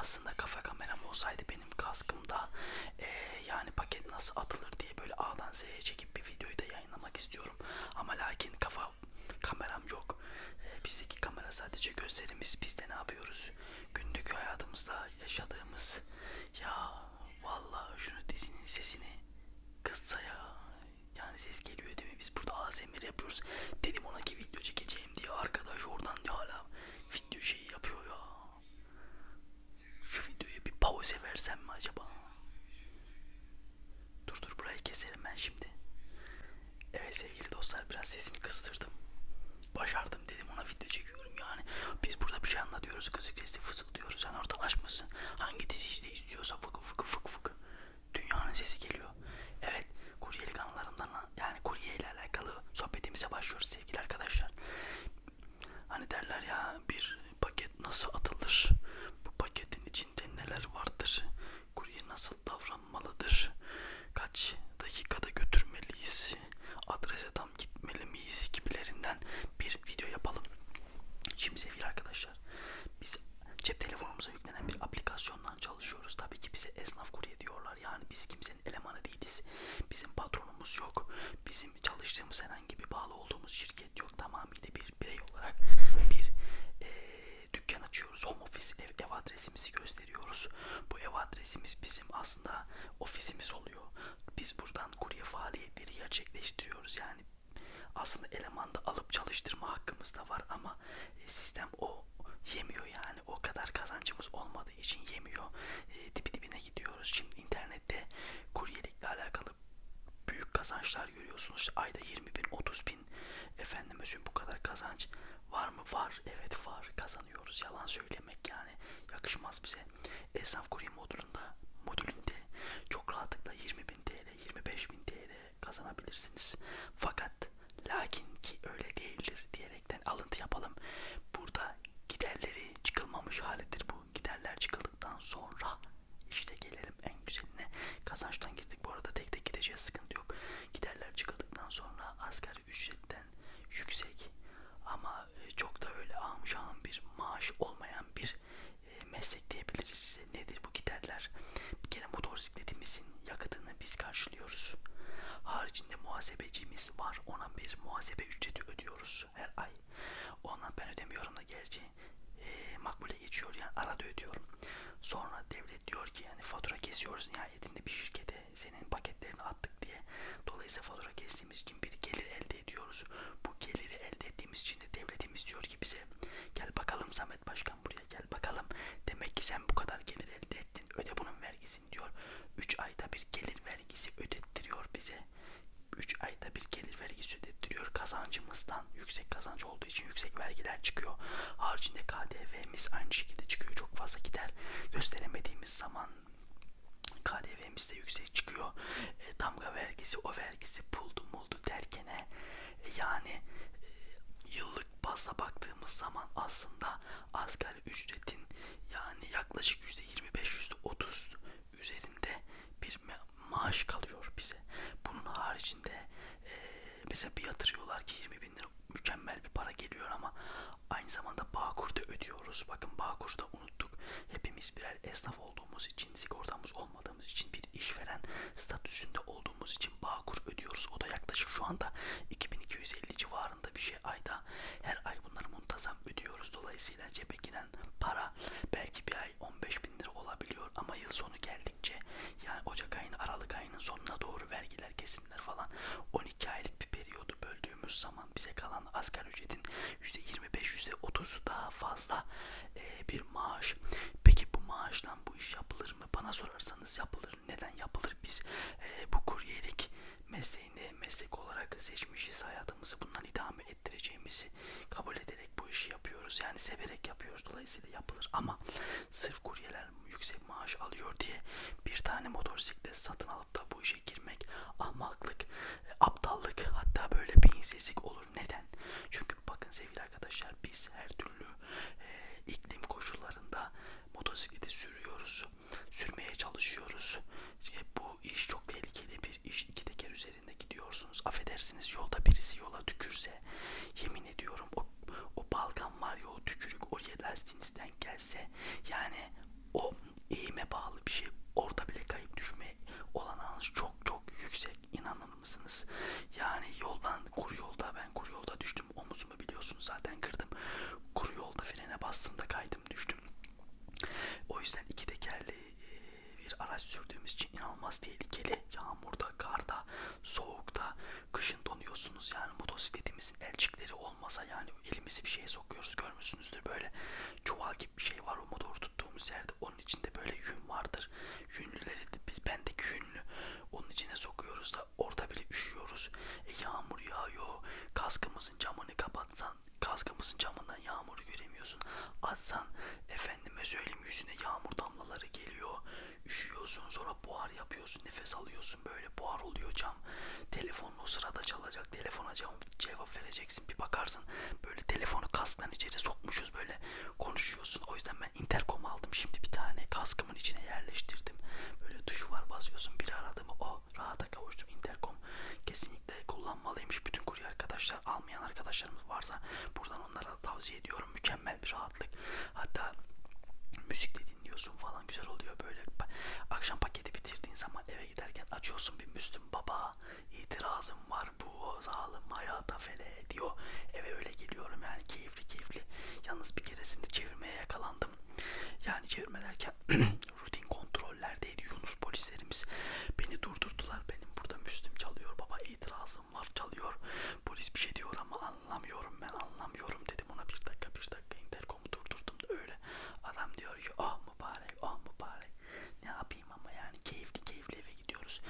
aslında kafa kameram olsaydı benim kaskımda e, yani paket nasıl atılır diye böyle A'dan Z'ye çekip bir videoyu da yayınlamak istiyorum. Ama lakin kafa kameram yok. E, bizdeki kamera sadece gözlerimiz. Biz de ne yapıyoruz? Günlük hayatımızda yaşadığımız ya vallahi şunu dizinin sesini kızsa ya yani ses geliyor değil mi? Biz burada ASMR yapıyoruz. Dedim ona ki video çekeceğim diye arkadaş oradan hala video şeyi yapıyor ya. Pause versem mi acaba? Dur dur burayı keserim ben şimdi. Evet sevgili dostlar biraz sesini kıstırdım. Başardım dedim ona video çekiyorum yani. Biz burada bir şey anlatıyoruz kızık sesli fısık diyoruz. Sen oradan açmışsın. Hangi dizi işte istiyorsa fık fık fık fık. Dünyanın sesi geliyor. Evet kuryelik anılarımdan yani kurye ile alakalı sohbetimize başlıyoruz sevgili arkadaşlar. Hani derler ya bir paket nasıl atılır? Bu paketin içinde neler vardır? Kurye nasıl davranmalıdır? Kaç dakikada götürmeliyiz? Adrese tam gitmeli miyiz? Gibilerinden bir video yapalım. Şimdi sevgili arkadaşlar biz cep telefonumuza yüklenen bir aplikasyondan çalışıyoruz. Tabii ki bize esnaf kurye diyorlar. Yani biz kimsenin elemanı değiliz. Bizim patronumuz yok. Bizim çalıştığımız herhangi bir bağlı olduğumuz şirket yok. Tamamıyla bir birey olarak bir eee, dükkan açıyoruz. Home office ev, ev adresimizi gösteriyoruz. Bu ev adresimiz bizim aslında ofisimiz oluyor. Biz buradan kurye faaliyetleri gerçekleştiriyoruz. Yani aslında elemanda alıp çalıştırma hakkımız da var ama e, sistem o yemiyor yani o kadar kazancımız olmadığı için yemiyor e, dibi dibine gidiyoruz şimdi internette kuryelikle alakalı büyük kazançlar görüyorsunuz işte ayda 20 bin 30 bin efendim mesela bu kadar kazanç var mı? Var. Evet var. Kazanıyoruz. Yalan söylemek yani yakışmaz bize. Esnaf kurye modulunda modülünde çok rahatlıkla 20 bin TL 25 bin TL kazanabilirsiniz. Fakat lakin ki öyle değildir diyerekten alıntı yapalım. Burada giderleri çıkılmamış halidir bu. Giderler çıkıldıktan sonra işte gelelim en güzeline. Kazançtan girdik. Bu arada tek tek gideceğiz. Sıkıntı yok. Giderler çıkıldıktan sonra asgari ücretten yüksek ama e, çok da öyle amşan bir maaş olmayan bir e, meslek diyebiliriz. Nedir bu giderler? Bir kere motosikletimizin yakıtını biz karşılıyoruz. Haricinde muhasebecimiz var. Ona bir muhasebe ücreti ödüyoruz her ay. Ona ben ödemiyorum da gerçi e, makbule geçiyor yani arada ödüyorum. Sonra devlet diyor ki yani fatura kesiyoruz nihayetinde bir şirkete senin paketlerini attık diye. Dolayısıyla fatura kestiğimiz için bir gelir elde ediyoruz. Bu geliri elde ettiğimiz için de devletimiz diyor ki bize gel bakalım Samet Başkan buraya gel bakalım. Demek ki sen bu kadar gelir elde ettin. Öde bunun vergisini diyor. 3 ayda bir gelir vergisi ödettiriyor bize. 3 ayda bir gelir vergisi ödettiriyor kazancımızdan. Yüksek kazanç olduğu için yüksek vergiler çıkıyor. Haricinde KDV'miz aynı şekilde çıkıyor. Çok fazla gider gösteremediğimiz zaman KDV'miz de yüksek çıkıyor. E, damga vergisi, o vergisi, inspirar esnaf ol. Yapıyoruz. Yani severek yapıyoruz. Dolayısıyla yapılır. Ama sırf kuryeler yüksek maaş alıyor diye bir tane motosiklet satın alıp da bu işe girmek ahmaklık, e, aptallık hatta böyle beyinsizlik olur. Neden? Çünkü bakın sevgili arkadaşlar biz her türlü e, iklim koşullarında motosikleti sürüyoruz. Sürmeye çalışıyoruz. E, bu iş çok tehlikeli bir iş. İki teker üzerinde gidiyorsunuz. Affedersiniz yolda birisi yola tükürse yemin ediyorum o, o balkan var ya o tükürük o lastiğinizden gelse yani o eğime bağlı bir şey orada bile kayıp düşme olanağınız çok çok yüksek inanır mısınız? Yani yoldan kuru yolda ben kuru yolda düştüm omuzumu biliyorsunuz zaten kırdım böyle telefonu kasktan içeri sokmuşuz böyle konuşuyorsun. O yüzden ben interkom aldım şimdi bir tane. Kaskımın içine yerleştirdim. Böyle tuşu var basıyorsun. Bir aradı mı o rahata kavuştum. Interkom kesinlikle kullanmalıymış. Bütün kurye arkadaşlar almayan arkadaşlarımız varsa buradan onlara tavsiye ediyorum. Mükemmel bir rahatlık. Hatta müzik de dinliyorsun falan güzel oluyor böyle. Akşam paketi bitirdiğin zaman eve giderken açıyorsun bir Müslüm Baba itirazım var bu zalim hayata fele diyor. Eve öyle geliyorum yani keyifli keyifli. Yalnız bir keresinde çevirmeye yakalandım. Yani çevirme derken rutin kontrollerdeydi Yunus polislerimiz. Beni durdurdular. Benim burada Müslüm çalıyor baba itirazım var çalıyor. Polis bir şey diyor ama anlamıyorum dedim ona bir dakika bir dakika interkomu durdurdum da öyle. Adam diyor ki ah mübarek ah mübarek. Ne yapayım ama yani keyifli keyifli eve gidiyoruz.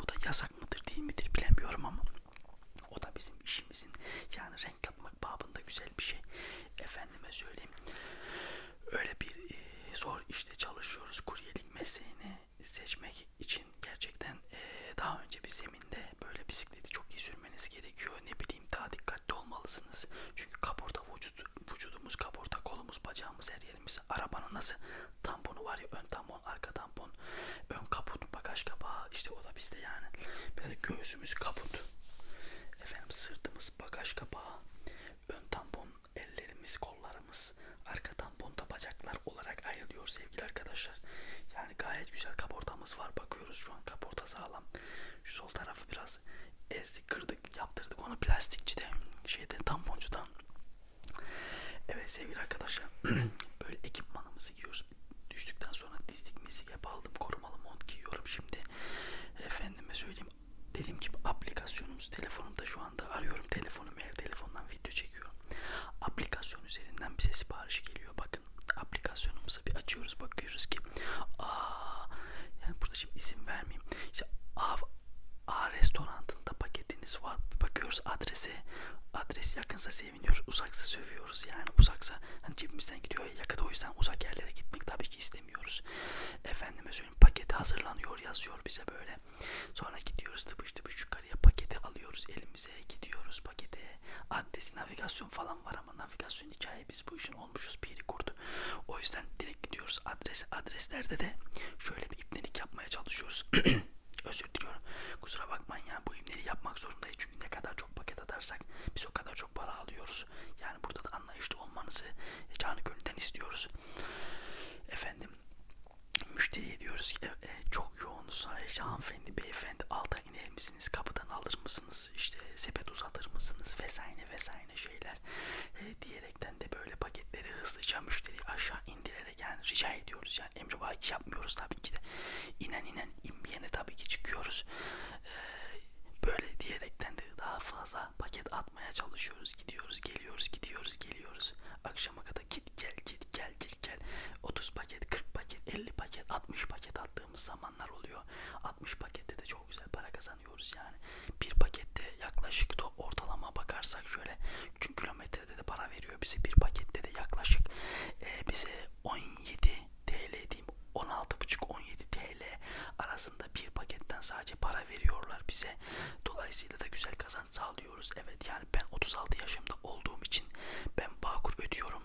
Bu da yasak mıdır değil midir bilemiyorum ama o da bizim işimizin yani renk katmak babında güzel bir şey. Efendime söyleyeyim. Öyle bir e, zor işte çalışıyoruz. Kuryelik mesleğini seçmek için gerçekten e, daha önce bir zeminde böyle bisikleti çok iyi sürmeniz gerekiyor. Ne bileyim daha dikkatli olmalısınız. Çünkü kaporta vücut, vücudumuz kaporta, kolumuz, bacağımız, her yerimiz. Arabanın nasıl tamponu var ya ön tampon, arka tampon, ön kaput, bagaj kapağı işte o da bizde yani. Mesela göğsümüz kaput. Efendim sırtımız bagaj kapağı, ön tampon, ellerimiz, kollarımız, arka tamponda bacaklar ayrılıyor sevgili arkadaşlar. Yani gayet güzel kaportamız var. Bakıyoruz şu an kaporta sağlam. Şu sol tarafı biraz ezdik, kırdık, yaptırdık onu plastikçide, şeyde tamponcudan. Evet sevgili arkadaşlar böyle ekipmanımızı giyiyoruz. Düştükten sonra dizlik mizik hep aldım. Korumalı mont giyiyorum şimdi. Efendime söyleyeyim. Dediğim gibi aplikasyonumuz telefonumda şu anda arıyorum telefonumu eğer telefondan video çekiyorum. Aplikasyon üzerinden bize sipariş geliyor. Bakın aplikasyonumuzu bir açıyoruz bakıyoruz ki aa yani burada şimdi isim vermeyeyim. İşte A, A restoranında paketiniz var. Bakıyoruz adrese. Adres yakınsa seviniyoruz. Uzaksa sövüyoruz. Yani uzaksa hani cebimizden gidiyor ya yakıt o yüzden uzak yerlere gitmek tabii ki istemiyoruz. Efendime söyleyeyim paketi hazırlanıyor yazıyor bize böyle. Sonra gidiyoruz tıpış tıpış yukarıya paketi alıyoruz elimize gidiyoruz pakete. Adresi navigasyon falan var ama navigasyon hikaye biz bu işin olmuşuz biri kurdu. O yüzden direkt gidiyoruz adres adreslerde de şöyle bir ipnelik yapmaya çalışıyoruz. Özür diliyorum. Kusura bakmayın ya bu imleri yapmak zorundayız çünkü ne kadar çok paket atarsak biz o kadar çok para alıyoruz. Yani burada da anlayışlı olmanızı canı gönülden istiyoruz. Efendim müşteriye diyoruz ki e, e, çok yoğunuz işte hanımefendi beyefendi alta iner misiniz kapıdan alır mısınız işte sepet uzatır mısınız vesaire vesaire şeyler e, diyerekten de böyle paketleri hızlıca müşteriyi aşağı indirerek yani rica ediyoruz yani emri vaki yapmıyoruz tabii ki de inen inen inmeyene tabii ki çıkıyoruz e, böyle diyerekten de daha fazla paket atmaya çalışıyoruz gidiyoruz geliyoruz gidiyoruz geliyoruz akşama kadar git gel git gel git gel 30 paket 40 paket 50 paket 60 paket attığımız zamanlar oluyor 60 pakette de çok güzel para kazanıyoruz yani bir pakette yaklaşık da ortalama bakarsak şöyle çünkü kilometrede de para veriyor bize bir pakette de yaklaşık e, bize 17 TL diyeyim 16,5-17 TL arasında bir paketten sadece para veriyorlar bize. Dolayısıyla da güzel kazanç sağlıyoruz. Evet yani ben 36 yaşımda olduğum için ben Bağkur ödüyorum.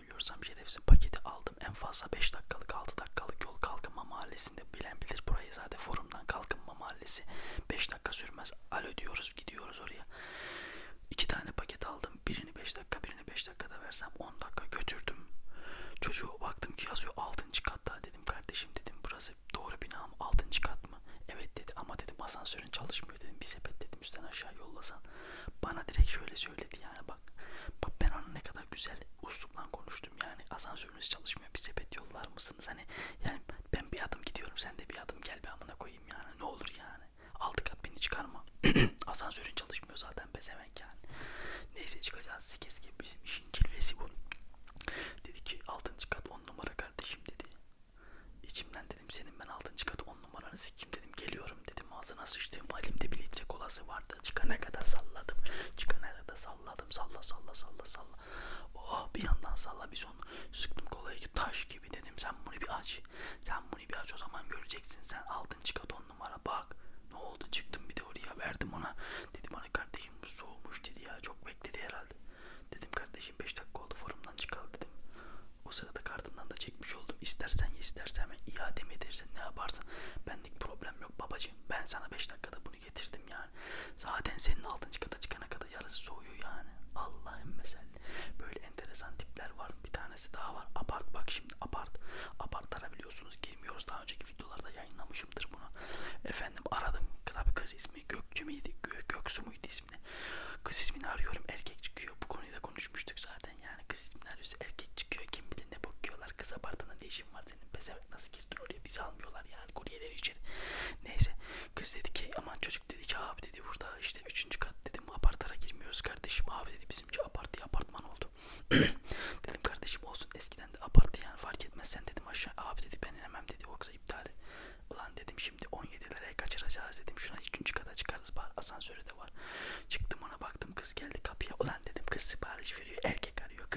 görüyorsam şerefsiz paketi aldım. En fazla 5 dakikalık 6 dakikalık yol Kalkınma Mahallesi'nde bilen bilir burayı zaten forumdan Kalkınma Mahallesi 5 dakika sürmez. Alo diyoruz gidiyoruz oraya. 2 tane paket aldım. Birini 5 dakika birini 5 dakikada versem 10 dakika götürdüm. Çocuğu baktım ki yazıyor 6. katta dedim kardeşim dedim burası doğru bina mı 6. kat mı? Evet dedi ama dedim asansörün çalışmıyor dedim bir sepet dedim üstten aşağı yollasan. Bana direkt şöyle söyledi yani bak güzel uslupla konuştum. Yani asansörünüz çalışmıyor. Bir sepet yollar mısınız? Hani yani ben bir adım gidiyorum sen de bir adım gel be amına koy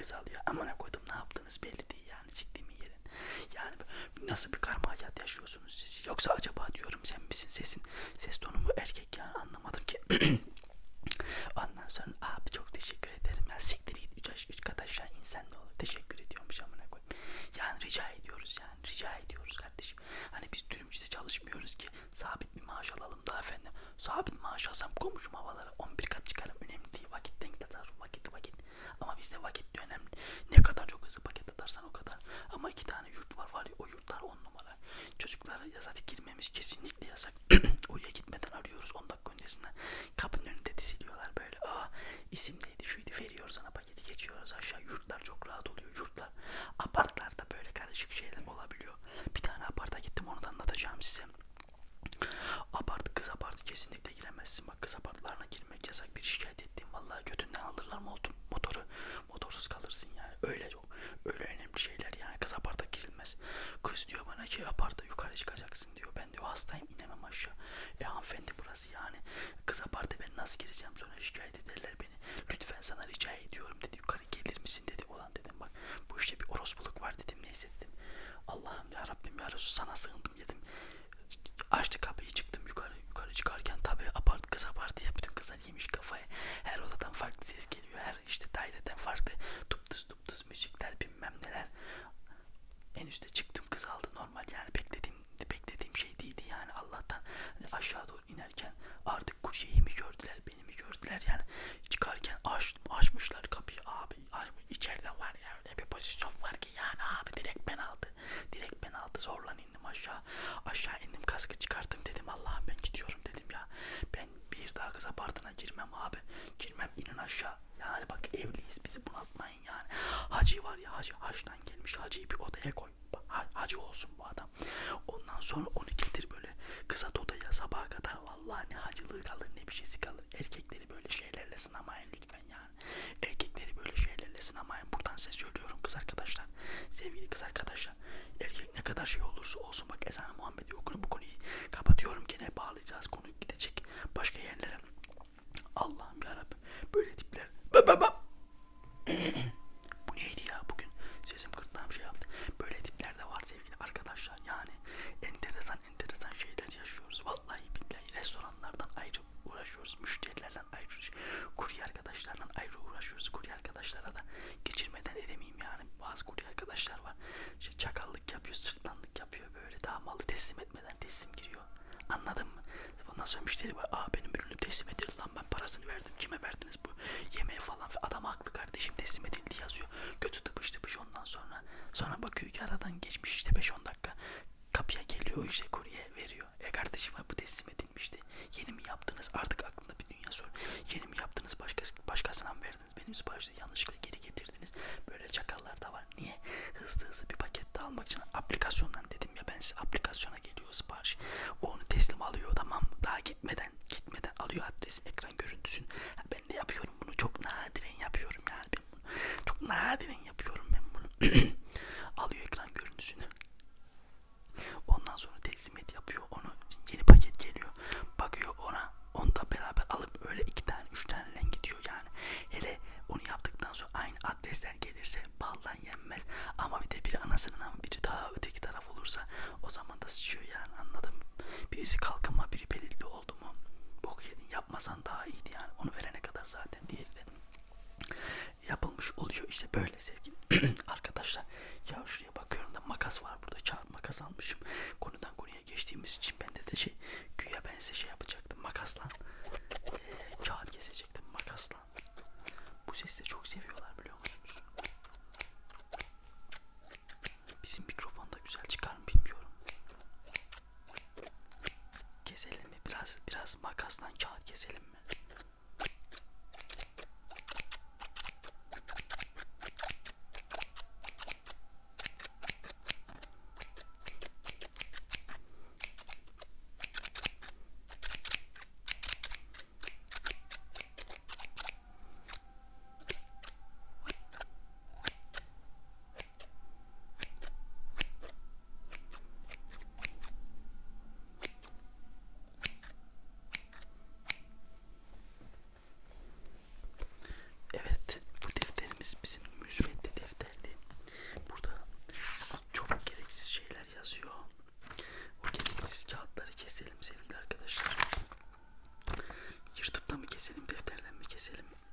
kız alıyor. Amına koydum ne yaptınız belli değil yani siktiğimi yerin. Yani nasıl bir karma hayat yaşıyorsunuz siz? Yoksa acaba diyorum sen misin sesin? Ses tonu mu erkek yani anlamadım ki. Ondan sonra abi çok teşekkür ederim. Ya siktir git 3 aşk 3 kat aşağı insan ne olur. Teşekkür ediyormuş amına koyayım. Yani rica ediyoruz yani rica ediyoruz. gidiyoruz aşağı yurtlara.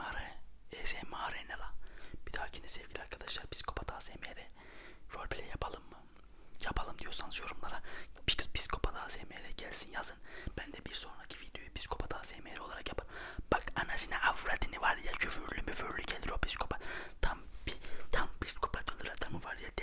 ASMR. ASMR ne la? Bir dahakine sevgili arkadaşlar psikopat ASMR roleplay yapalım mı? Yapalım diyorsanız yorumlara psikopat ASMR gelsin yazın. Ben de bir sonraki videoyu psikopat ASMR olarak yaparım. Bak anasına avradını var ya küfürlü müfürlü gelir o psikopat. Tam bir tam psikopat olur adamı var ya